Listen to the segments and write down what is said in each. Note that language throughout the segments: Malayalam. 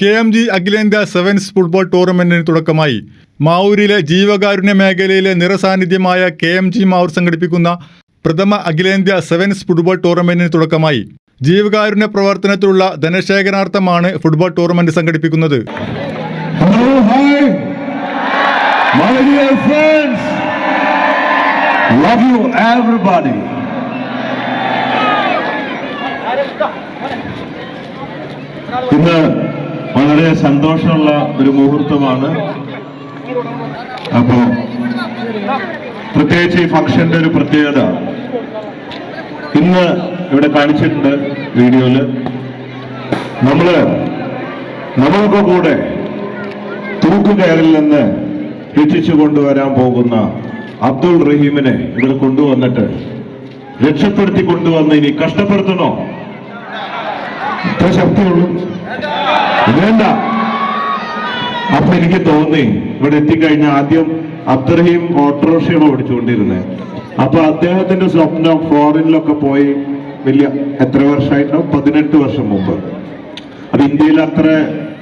കെ എം ജി അഖിലേന്ത്യാ സെവൻസ് ഫുട്ബോൾ ടൂർണമെന്റിന് തുടക്കമായി. മാവൂരിലെ ജീവകാരുണ്യ മേഖലയിലെ നിറസാന്നിധ്യമായ കെ എം ജി മാവൂർ സംഘടിപ്പിക്കുന്ന പ്രഥമ അഖിലേന്ത്യാ സെവൻസ് ഫുട്ബോൾ ടൂർണമെന്റിന് തുടക്കമായി. ജീവകാരുണ്യ പ്രവർത്തനത്തിലുള്ള ധനശേഖരണാർത്ഥമാണ് ഫുട്ബോൾ ടൂർണമെന്റ് സംഘടിപ്പിക്കുന്നത്. ഇന്ന് വളരെ സന്തോഷമുള്ള ഒരു മുഹൂർത്തമാണ്. അപ്പോ പ്രത്യേകിച്ച് ഈ ഫംഗ്ഷന്റെ ഒരു പ്രത്യേകത. ഇന്ന് ഇവിടെ കാണിച്ചിട്ടുണ്ട് വീഡിയോയിൽ. നമ്മൾ നമ്മൾക്ക് കൂടെ തൂക്കുകയറിൽ നിന്ന് രക്ഷിച്ചു കൊണ്ടുവരാൻ പോകുന്ന അബ്ദുൾ റഹീമിനെ ഇവിടെ കൊണ്ടുവന്നിട്ട് രക്ഷപ്പെടുത്തി കൊണ്ടുവന്ന് ഇനി കഷ്ടപ്പെടുത്തണോ? ഇത്ര ശക്തിയുള്ളൂ. വേണ്ട അപ്പൊ എനിക്ക് തോന്നി ഇവിടെ എത്തിക്കഴിഞ്ഞ ആദ്യം അബ്ദുറഹീം ഓട്ടോറിക്ഷയാണ് ഓടിച്ചുകൊണ്ടിരുന്നത് അപ്പൊ അദ്ദേഹത്തിന്റെ സ്വപ്നം ഫോറിനിലൊക്കെ പോയി വലിയ എത്ര വർഷമായിട്ടോ പതിനെട്ട് വർഷം മുമ്പ്. അത് ഇന്ത്യയിൽ അത്ര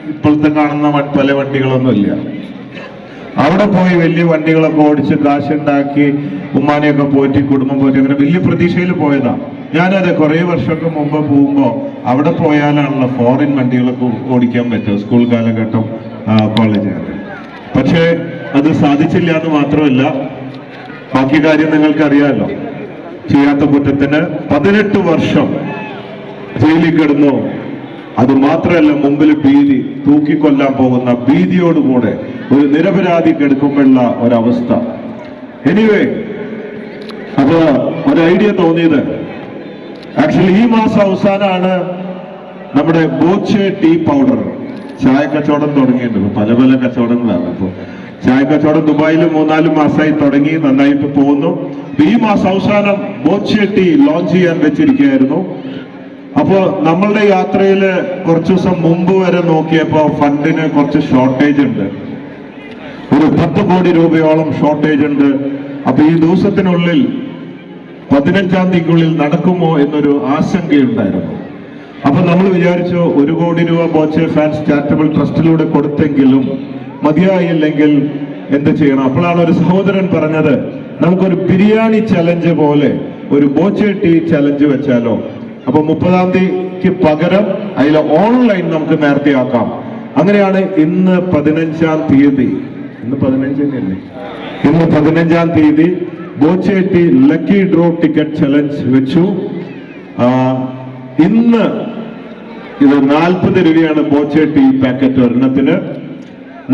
ഇപ്പോഴത്തെ കാണുന്ന പല വണ്ടികളൊന്നും ഇല്ല അവിടെ പോയി വലിയ വണ്ടികളൊക്കെ ഓടിച്ച് കാശുണ്ടാക്കി ഉമ്മാനെയൊക്കെ പോറ്റി കുടുംബം പോറ്റി അങ്ങനെ വലിയ പ്രതീക്ഷയിൽ പോയതാ. ഞാനത് കുറേ വർഷമൊക്കെ മുമ്പ് പോകുമ്പോൾ അവിടെ പോയാലാണല്ലോ ഫോറിൻ വണ്ടികളൊക്കെ ഓടിക്കാൻ പറ്റുക സ്കൂൾ കാലഘട്ടം കോളേജ് കാലം പക്ഷേ അത് സാധിച്ചില്ല എന്ന് മാത്രമല്ല ബാക്കി കാര്യം നിങ്ങൾക്ക് അറിയാമല്ലോ ചെയ്യാത്ത കുറ്റത്തിന് പതിനെട്ട് വർഷം ജയിലിൽ കിടന്നു. അത് മാത്രമല്ല മുമ്പിൽ ഭീതി തൂക്കിക്കൊല്ലാൻ പോകുന്ന ഭീതിയോടുകൂടെ ഒരു നിരപരാധി കെടുക്കുമ്പോഴുള്ള ഒരവസ്ഥ. എനിവേ അത് ഒരു ഐഡിയ തോന്നിയത്. ആക്ച്വലി ഈ മാസം അവസാനമാണ് നമ്മുടെ ബോച്ചെ ടീ പൗഡർ. ചായ കച്ചവടം തുടങ്ങിയിട്ടുണ്ട്. പല പല കച്ചവടങ്ങളാണ്. അപ്പോൾ ചായ കച്ചവടം ദുബായിൽ മൂന്നാൽ മാസമായി തുടങ്ങി നന്നായിട്ട് പോകുന്നു. ഈ മാസം അവസാനം ബോച്ചെ ടീ ലോഞ്ച് ചെയ്യാൻ വെച്ചിരിക്കുകയായിരുന്നു. അപ്പോൾ നമ്മളുടെ യാത്രയിൽ കുറച്ചു ദിവസം മുമ്പ് വരെ നോക്കിയപ്പോൾ ഫണ്ടിന് കുറച്ച് ഷോർട്ടേജ് ഉണ്ട്. ഒരു പത്ത് കോടി രൂപയോളം ഷോർട്ടേജ് ഉണ്ട്. അപ്പൊ ഈ ദിവസത്തിനുള്ളിൽ പതിനഞ്ചാം തീയതിക്കുള്ളിൽ നടക്കുമോ എന്നൊരു ആശങ്കയുണ്ടായിരുന്നു. അപ്പൊ നമ്മൾ വിചാരിച്ചു ഒരു കോടി രൂപ ബോച്ചെ ഫാൻസ് ചാരിറ്റബിൾ ട്രസ്റ്റിലൂടെ കൊടുത്തെങ്കിലും മതിയായില്ലെങ്കിൽ എന്ത് ചെയ്യണം? അപ്പോഴാണ് ഒരു സഹോദരൻ പറഞ്ഞത് നമുക്കൊരു ബിരിയാണി ചലഞ്ച് പോലെ ഒരു ബോച്ചെ ടീ ചലഞ്ച് വെച്ചാലോ? അപ്പൊ മുപ്പതാം തീയതിക്ക് പകരം അതിൽ ഓൺലൈൻ നമുക്ക് നേരത്തെ ആക്കാം. അങ്ങനെയാണ് ഇന്ന് പതിനഞ്ചാം തീയതി. ഇന്ന് പതിനഞ്ച് തന്നെയല്ലേ? ഇന്ന് പതിനഞ്ചാം തീയതി Boche tea lucky draw ticket challenge വെച്ചു. ഇന്ന് ഇത് നാൽപ്പത് രൂപയാണ് ബോച്ചേട്ടി പാക്കറ്റ് ഒരെണ്ണത്തിന്.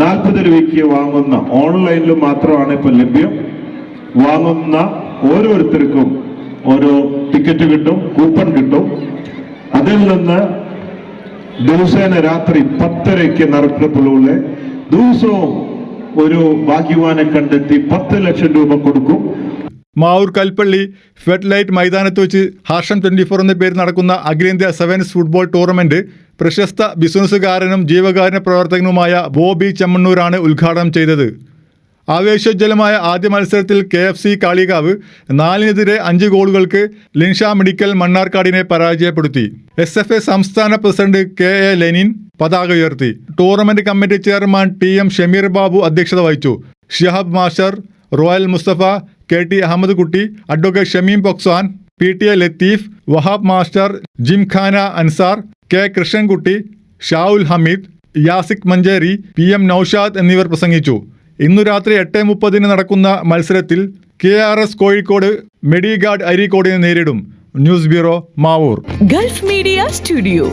നാൽപ്പത് രൂപയ്ക്ക് വാങ്ങുന്ന ഓൺലൈനിൽ മാത്രമാണ് ഇപ്പൊ ലഭ്യം. വാങ്ങുന്ന ഓരോരുത്തർക്കും ഓരോ ടിക്കറ്റ് കിട്ടും കൂപ്പൺ കിട്ടും. അതിൽ നിന്ന് ദിവസേന രാത്രി പത്തരയ്ക്ക് നറുക്കെടുപ്പിലൂടെ ദിവസവും ഒരു ഭാഗ്യവാനെ കണ്ടെത്തി പത്ത് ലക്ഷം രൂപ കൊടുക്കും. മാവൂർ കൽപ്പള്ളി ഫെഡ് ലൈറ്റ് മൈതാനത്ത് വെച്ച് ഹാഷൻ ട്വന്റി ഫോർ എന്ന പേരിൽ നടക്കുന്ന അഖിലേന്ത്യാ സെവൻസ് ഫുട്ബോൾ ടൂർണമെന്റ് പ്രശസ്ത ബിസിനസ്സുകാരനും ജീവകാരുണ്യ പ്രവർത്തകനുമായ ബോബി ചെമ്മണ്ണൂരാണ് ഉദ്ഘാടനം ചെയ്തത്. ആവേശോജ്വലമായ ആദ്യ മത്സരത്തിൽ കെ എഫ് സി കാളികാവ് നാലിനെതിരെ അഞ്ച് ഗോളുകൾക്ക് ലിൻഷ മെഡിക്കൽ മണ്ണാർക്കാടിനെ പരാജയപ്പെടുത്തി. എസ് എഫ് എ സംസ്ഥാന പ്രസിഡന്റ് കെ എ ലെനിൻ പതാക ഉയർത്തി. Tournament committee chairman T M Shameer Babu അധ്യക്ഷത വഹിച്ചു. Shihab masher Royal Musthafa K T Ahammed Kutty advocate Shameem പൊക്സാൻ P T A Latheef Wahab master Gymkhana Ansar K Krishnankutty Shavul Hameed Yasik Manjeri P M Noushad എന്നിവർ പ്രസംഗിച്ചു. ഇന്നു രാത്രി എട്ട് മുപ്പതിന് നടക്കുന്ന മത്സരത്തിൽ K R S Kozhikode Medigard അരീക്കോടിനെ നേരിടും. News bureau Mavoor. Gulf Media Studio.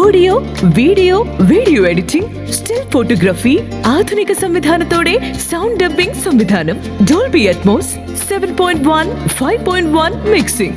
Audio video video editing still photography ആധുനിക സംവിധാനത്തോടെ സൗണ്ട് ഡബിംഗ് സംവിധാനം. Dolby Atmos seven point one five point one mixing.